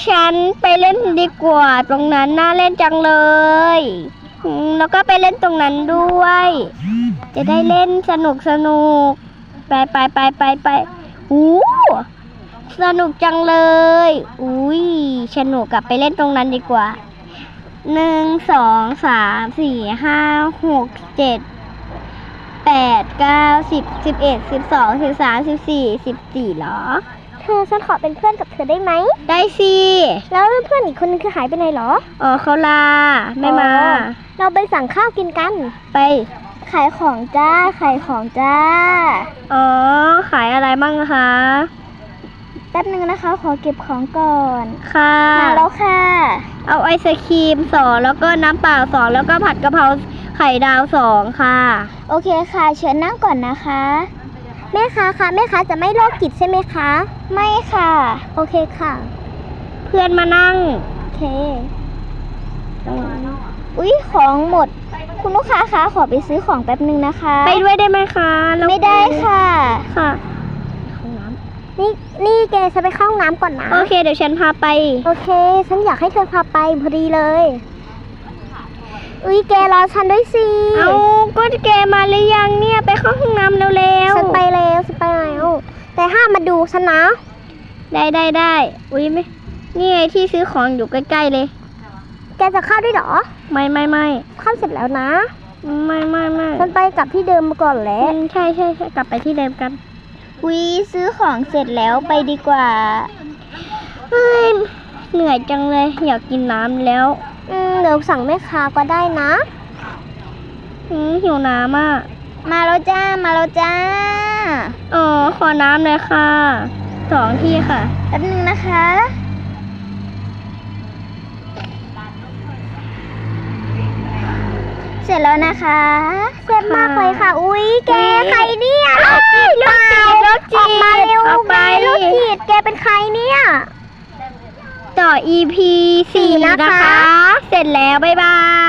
ฉันไปเล่นดีกว่า ตรงนั้นน่าเล่นจังเลย แล้วก็ไปเล่นตรงนั้นด้วย จะได้เล่นสนุกสนุก ไปไปไปไปไปอู้สนุกจังเลย อุ้ยสนุกกลับไปเล่นตรงนั้นดีกว่าหนึ่งสองสามสี่ห้าหกเจ็ดแปดเก้าสิบสิบเอ็ดสิบสองสิบสามสิบสี่สิบสี่เหรอ เธอฉันขอเป็นเพื่อนกับเธอได้ไหม ได้สิ แล้วเพื่อนอีกคนนึงคือหายไปไหนเหรอ อ๋อเขาลา ไม่มาอ๋อเราไปสั่งข้าวกินกัน ไป ขายของจ้า ขายของจ้า อ๋อ ขายอะไรบ้างคะ แป๊บนึงนะคะ ขอเก็บของก่อน ค่ะมาแล้วค่ะ เอาไอศครีมสองแล้วก็น้ำเปล่าสองแล้วก็ผัดกะเพราไข่ดาวสองค่ะ โอเคค่ะ เชิญนั่งก่อนนะคะ แม่ค้าคะแม่ค้าจะไม่โรคจิตใช่ไหมคะ ไม่ค่ะ โอเคค่ะ เพื่อนมานั่ง โอเค อุ๊ยของหมด คุณลูกค้าคะขอไปซื้อของแป๊บนึงนะคะ ไปด้วยได้ไหมคะแล้วไม่ได้ค่ะ ค่ะ นี่นี่แกจะไปเข้าห้องน้ำก่อนนะ โอเค เดี๋ยวฉันพาไป โอเค ฉันอยากให้เธอพาไปพอดีเลย อุ๊ยแกรอฉันด้วยสิ เอาก็แกมาหรือยังเนี่ยไปเข้าห้อง มมาดูฉันนะ ได้ได้ได้อุ้ยไม่นี่ไงที่ซื้อของอยู่ใกล้ๆเลย แกจะเข้าด้วยเหรอ ไม่ไม่ไม่เข้าเสร็จแล้วนะ ไม่ไม่ไม่ฉันไปกลับที่เดิมมาก่อนแล้อืวมใช่ใช่ใช่กลับไปที่เดิมกันอุ๊ยซื้อของเสร็จแล้วไปดีกว่าเฮ้ยเหนื่อยจังเลยอยากกินน้ำแล้ว อืมเดี๋ยวสั่งแม่ค้าก็ได้นะ อืมหิวน้ำอะ มาแล้วจ้า มาแล้วจ้า อ๋อขอน้ำเลยค่ะสองที่ค่ะแป๊บนึงนะคะ เสร็จแล้วนะคะเสร็จมากเลยค่ะ อุ๊ยแกอุ๊ยใครเนี่ยโรคจิตโรคจิตโรคจิตออกมาเร็วออกไปแกโรคจิตแกเป็นใครเนี่ย ต่อ EP สี่สี่นะนะคะคะ เสร็จแล้ว บ๊ายบาย